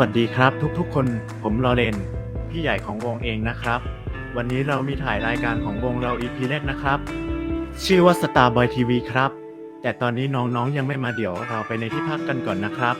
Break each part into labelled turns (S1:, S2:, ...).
S1: วัสดีครับทุกๆคน ผมลอเรนพี่ใหญ่ของวงเองนะครับ วันนี้เรามีถ่ายรายการของวงเราอีพีแรกนะครับ ชื่อว่า Starboy TV ครับ แต่ตอนนี้น้องๆยังไม่มาเดี๋ยวเราไปในที่พักกันก่อนนะครับ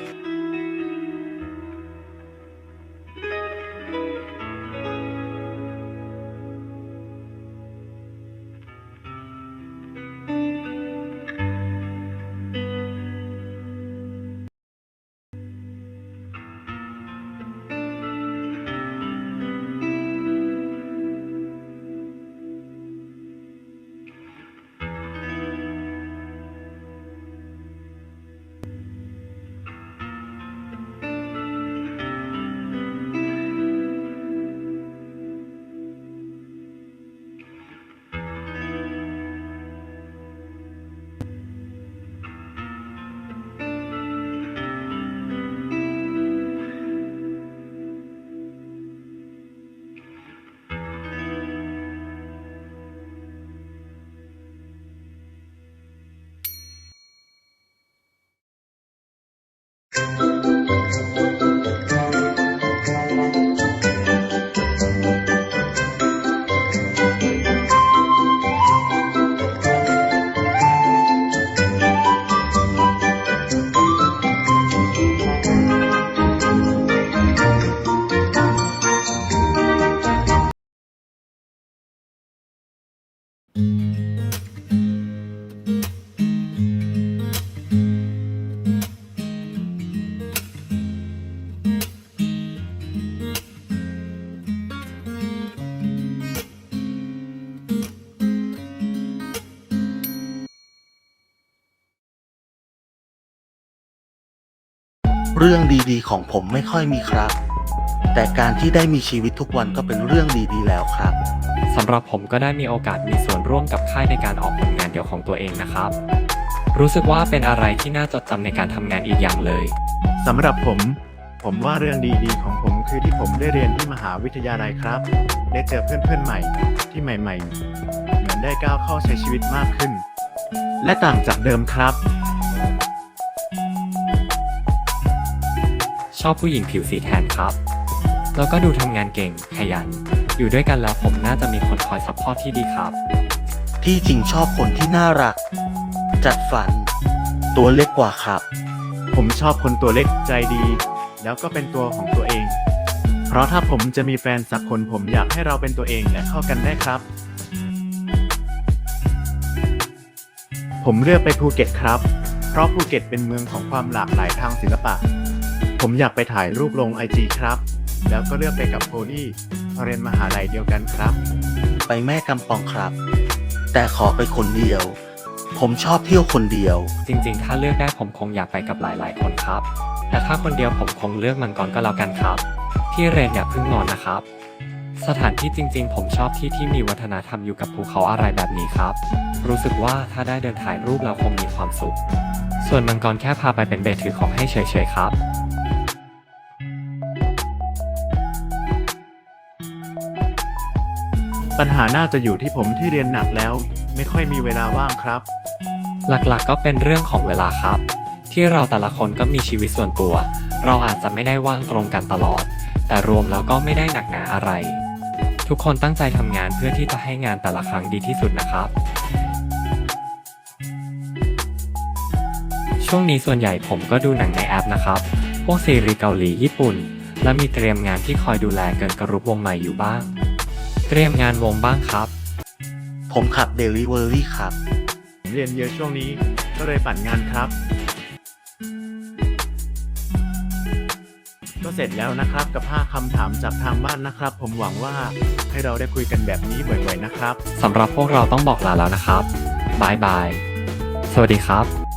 S2: เรื่องดีๆ ของผมไม่ค่อยมีครับ แต่การที่ได้มีชีวิตทุกวันก็เป็นเรื่องดีๆ แล้วครับ
S3: สำหรับผมก็ได้มีโอกาสมีส่วนร่วมกับค่ายในการออกผลงานเดี่ยวของตัวเองนะครับ รู้สึกว่าเป็นอะไรที่น่าจดจำในการทำงานอีกอย่างเลย
S1: สำหรับผม ผมว่าเรื่องดีๆ ของผมคือที่ผมได้เรียนที่มหาวิทยาลัยครับ ได้เจอเพื่อนๆใหม่ที่ใหม่ๆ เหมือนได้ก้าวเข้าใช้ชีวิตมากขึ้น และต่างจากเดิมครับ
S3: ชอบผู้หญิงผิวสีแทนครับ แล้วก็ดูทำงานเก่งขยัน อยู่ด้วยกันแล้วผมน่าจะมีคนคอยซัพพอร์ตที่ดีครับ
S2: ที่จริงชอบคนที่น่ารัก จัดฟัน ตัวเล็กกว่าครับ
S1: ผมชอบคนตัวเล็กใจดี แล้วก็เป็นตัวของตัวเอง เพราะถ้าผมจะมีแฟนสักคนผมอยากให้เราเป็นตัวเองและเข้ากันได้ครับ ผมเลือกไปภูเก็ตครับ เพราะภูเก็ตเป็นเมืองของความหลากหลายทางศิลปะ ผมอยากไปถ่ายรูปลงไอจีครับ แล้วก็เลือกไปกับโพลี่เรียนมหาลัยเดียวกันครับ
S2: ไปแม่กำปองครับ แต่ขอไปคนเดียว ผมชอบเที่ยวคนเดียว
S3: จริงๆ ถ้าเลือกได้ผมคงอยากไปกับหลายๆ คนครับ แต่ถ้าคนเดียวผมคงเลือกมังกรก็แล้วกันครับพี่เรนอย่าเพิ่งนอนนะครับ สถานที่จริงๆ ผมชอบที่ที่มีวัฒนธรรมอยู่กับภูเขาอะไรแบบนี้ครับ รู้สึกว่าถ้าได้เดินถ่ายรูปเราคงมีความสุข ส่วนมังกรแค่พาไปเป็นเบสถือของให้เฉยๆครับ
S1: ปัญหาน่าจะอยู่ที่ผมที่เรียนหนักแล้ว ไม่ค่อยมีเวลาว่างครับ
S3: หลักๆก็เป็นเรื่องของเวลาครับ ที่เราแต่ละคนก็มีชีวิตส่วนตัว เราอาจจะไม่ได้ว่างตรงกันตลอด แต่รวมแล้วก็ไม่ได้หนักหนาอะไร ทุกคนตั้งใจทำงานเพื่อที่จะให้งานแต่ละครั้งดีที่สุดนะครับ ช่วงนี้ส่วนใหญ่ผมก็ดูหนังในแอปนะครับ พวกซีรีส์เกาหลีญี่ปุ่น และมีเตรียมงานที่คอยดูแลเกินกระรุปวงใหม่อยู่บ้าง เตรียมงานวงบ้างครับ
S2: ผมขับเดลิเวอรี่ครับ
S1: ผมเรียนเยอะช่วงนี้ ก็เลยปั่นงานครับ ก็เสร็จแล้วนะครับกับ 5คำถามจากทางบ้านนะครับ ผมหวังว่าให้เราได้คุยกันแบบนี้บ่อยๆนะครับ
S3: สำหรับพวกเราต้องบอกลาแล้วนะครับบายบาย สวัสดีครับ